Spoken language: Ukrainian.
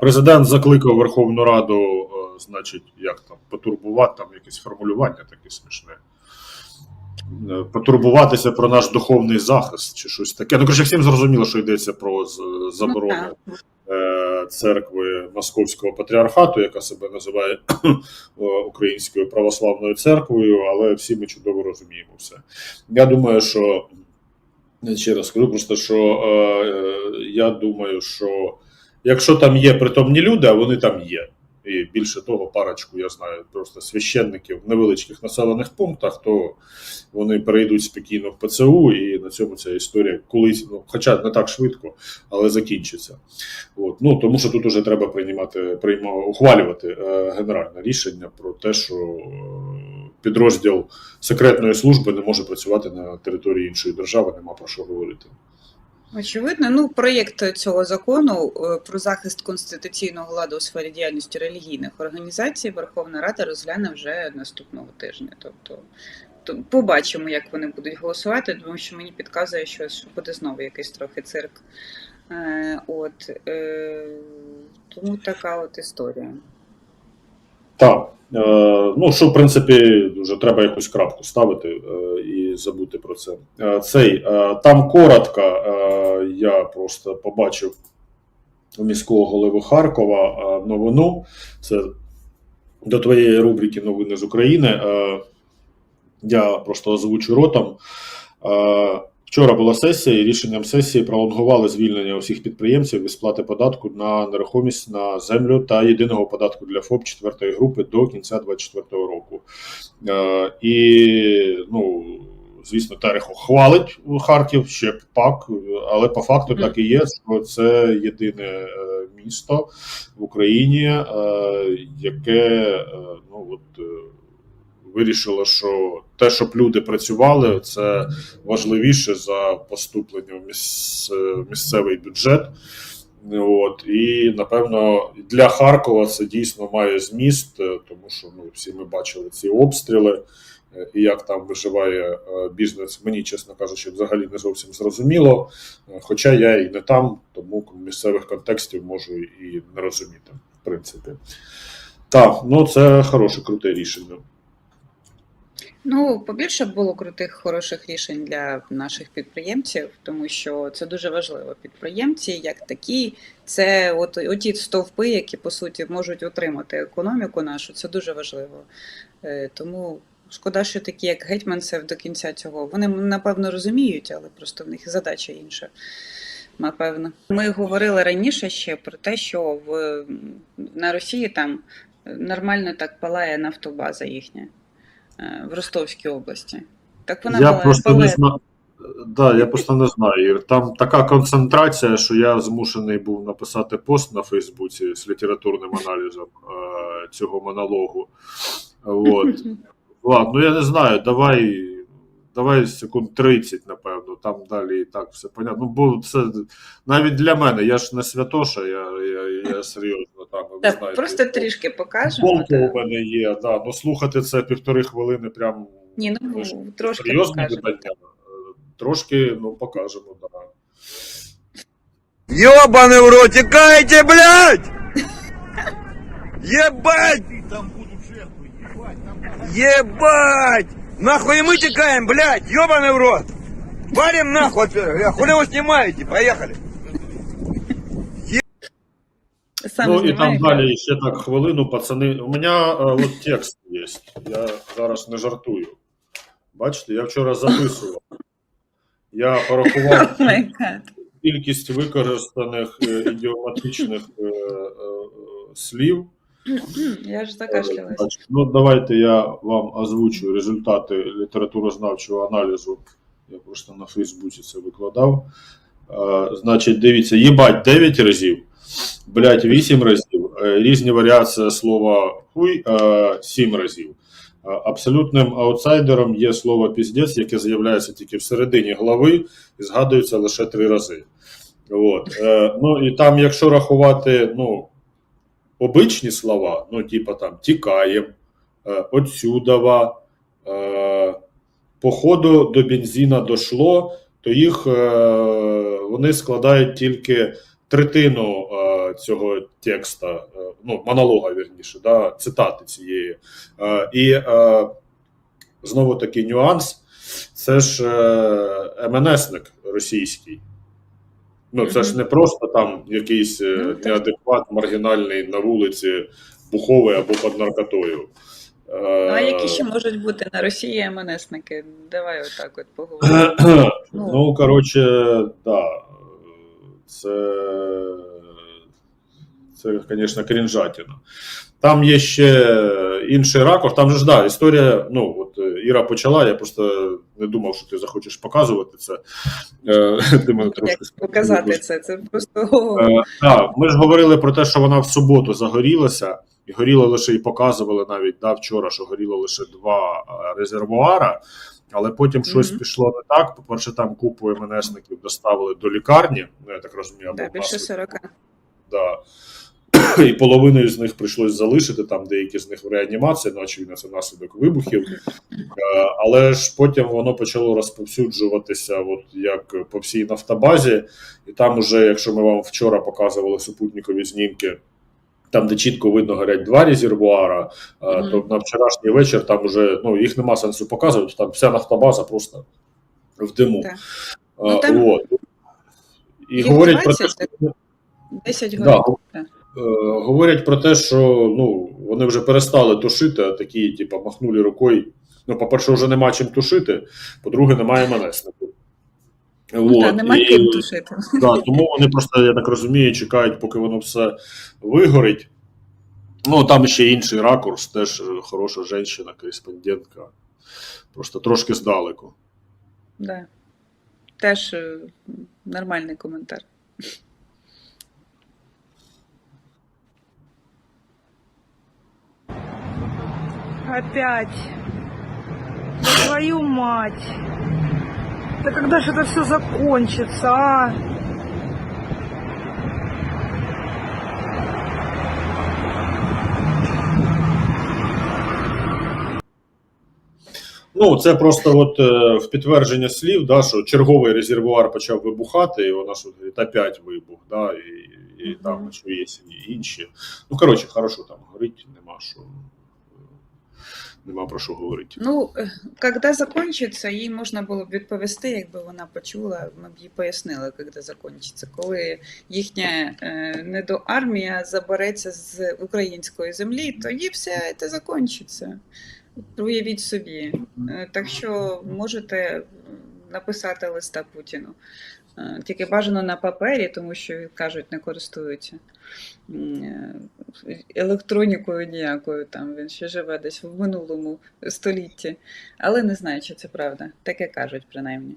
Президент закликав Верховну Раду, е, значить, як там, потурбувати там якесь формулювання таке смішне. Е, Потурбуватися про наш духовний захист чи щось таке. Ну, коротше, всім зрозуміло, що йдеться про заборону Ну, е, церкви Московського патріархату, яка себе називає Українською православною церквою, але всі ми чудово розуміємо все. Я думаю, що ще раз скажу, просто що я думаю, що якщо там є притомні люди, а вони там є. І більше того, парочку я знаю просто священників в невеличких населених пунктах, то вони перейдуть спокійно в ПЦУ, і на цьому ця історія колись, ну хоча не так швидко, але закінчиться. От. Ну тому що тут уже треба приймати, прийма, ухвалювати е, генеральне рішення про те, що е, підрозділ секретної служби не може працювати на території іншої держави, нема про що говорити. Очевидно, ну проєкт цього закону е, про захист конституційного ладу у сфері діяльності релігійних організацій Верховна Рада розгляне вже наступного тижня. Тобто то побачимо, як вони будуть голосувати, тому що мені підказує, що, буде знову якийсь трохи цирк. Е, от, е, тому така от історія. Так. Ну, що, в принципі, вже треба якусь крапку ставити і забути про це. Е, цей, е, там коротко, е, я просто побачив у міського голови Харкова новину. Це до твоєї рубрики Новини з України. Я просто озвучу ротом. Вчора була сесія, і рішенням сесії пролонгували звільнення усіх підприємців від сплати податку на нерухомість на землю та єдиного податку для ФОП четвертої групи до кінця 2024 року. І, ну, звісно, Терех хвалить Харків ще пак, але по факту так і є, що це єдине е, місто в Україні, е, яке е, ну, от, вирішило, що те, щоб люди працювали, це важливіше за поступлення в міс- місцевий бюджет. От, і напевно для Харкова це дійсно має зміст, тому що ну, всі ми бачили ці обстріли, і як там виживає е, бізнес, мені, чесно кажучи, взагалі не зовсім зрозуміло. Е, Хоча я і не там, тому місцевих контекстів можу і не розуміти, в принципі. Так, ну це хороше, круте рішення. Ну, побільше б було крутих хороших рішень для наших підприємців, тому що це дуже важливо. Підприємці, як такі, це от оті стовпи, які по суті можуть утримати економіку нашу. Це дуже важливо. Е, Тому шкода, що такі, як Гетьманцев, до кінця цього вони напевно розуміють, але просто в них задача інша. Напевно, ми говорили раніше ще про те, що в на Росії там нормально так палає нафтобаза їхня е, в Ростовській області. Так вона я палає, просто не знаю. Да, я просто не знаю. Там така концентрація, що я змушений був написати пост на Фейсбуці з літературним аналізом е, цього монологу. От. Ладно, ну я не знаю, давай, давай секунд 30, напевно, там далі і так все понятно. Ну, бо це навіть для мене, я ж не святоша, я, я, я серйозно там. ви Так, знаєте, просто трішки покажемо. Та. у мене є, да. Ну слухати це півтори хвилини прям Ні, ну ж трошки серйозне покажемо. питання. Трошки, ну, покажемо, да. Ёбаный в рот, текайте, блядь! Ебать! Ебать! Нахуй и мы текаем, блядь! Ёбаный в рот! Валим нахуй отсюда! Бля, Хули вы снимаете? Поехали! Сам ну і там знімає. далі ще так хвилину, пацани. У мене е, от текст є. Я зараз не жартую. Бачите, я вчора записував. Я порахував О май гад. кількість використаних е, ідіоматичних е, е, е, слів. Я ж закашлялась. Значить, Ну, давайте я вам озвучу результати літературознавчого аналізу. Я просто на Фейсбуці це викладав. Е, значить, дивіться, їбать 9 разів, блять 8 разів, е, різні варіації слова хуй е, 7 разів. Е, Абсолютним аутсайдером є слово піздець, яке з'являється тільки всередині глави і згадується лише 3 рази. От. Е, ну і там, якщо рахувати, ну, обичні слова, ну, типа там тікаєм, е, отсюдова, е, походу до бензина дошло, то їх е, вони складають тільки третину цього текста, ну, монолога, вірніше, да, цитати цієї. І знову таки нюанс: це ж МНСник російський. Ну, це ж не просто там якийсь е, Ну, неадекват, маргінальний на вулиці, буховий або під наркотою. Е, Ну, а які ще можуть бути на Росії МНСники? Давай отак от поговоримо. Ну, Ну, коротше, да. Це, це, звісно, крінжатіна. Там є ще інший ракурс. Там же ж да, історія. Ну, от е, Іра почала, я просто не думав, що ти захочеш показувати це. Е, Ти мене трошки показати це? Це просто Е, Так, ми ж говорили про те, що вона в суботу загорілася, і горіло лише і показували навіть да, вчора, що горіло лише два е, резервуара, але потім щось пішло не так. По-перше, там купу МНСників доставили до лікарні, ну я так розумію, або да, більше 40. Да. І половиною з них прийшлось залишити, там деякі з них в реанімації, ну, очевидно, це наслідок вибухів. Е, Але ж потім воно почало розповсюджуватися, от як по всій нафтобазі, і там уже, якщо ми вам вчора показували супутникові знімки, там, де чітко видно, горять два резервуара, е, Мгм. то на вчорашній вечір там уже ну, їх нема сенсу показувати, там вся нафтобаза просто в диму. Так. Е, Ну, там от. І говорять про те, що 10 Да, годин. е, говорять про те, що ну, вони вже перестали тушити, а такі, типу, махнули рукою. Ну, по-перше, вже нема чим тушити, по-друге, немає МНСників. Ну, От, нема і- тушити. Да, тому вони просто, я так розумію, чекають, поки воно все вигорить. Ну, там ще інший ракурс, теж е, хороша жінка, кореспондентка. Просто трошки здалеку. Да. Теж е, нормальний коментар. Опять. Да твою мать. Да когда же это все закончится, а? Ну, це просто от е, в підтвердження слів, да, що черговий резервуар почав вибухати, і вона ж говорить, опять вибух, да, і, і там що є інші. Ну, коротше, хорошо там горить, нема що. Нема про що говорити. Ну, е, коли закінчиться, їй можна було б відповісти, якби вона почула, ми б їй пояснили, коли закінчиться. Коли їхня е, недоармія забереться з української землі, тоді все це закінчиться. Уявіть собі. Е, Так що можете написати листа Путіну. Е, Тільки бажано на папері, тому що кажуть, не користуються е, електронікою ніякою. Там він ще живе десь в минулому столітті. Але не знаю, чи це правда. Таке кажуть, принаймні.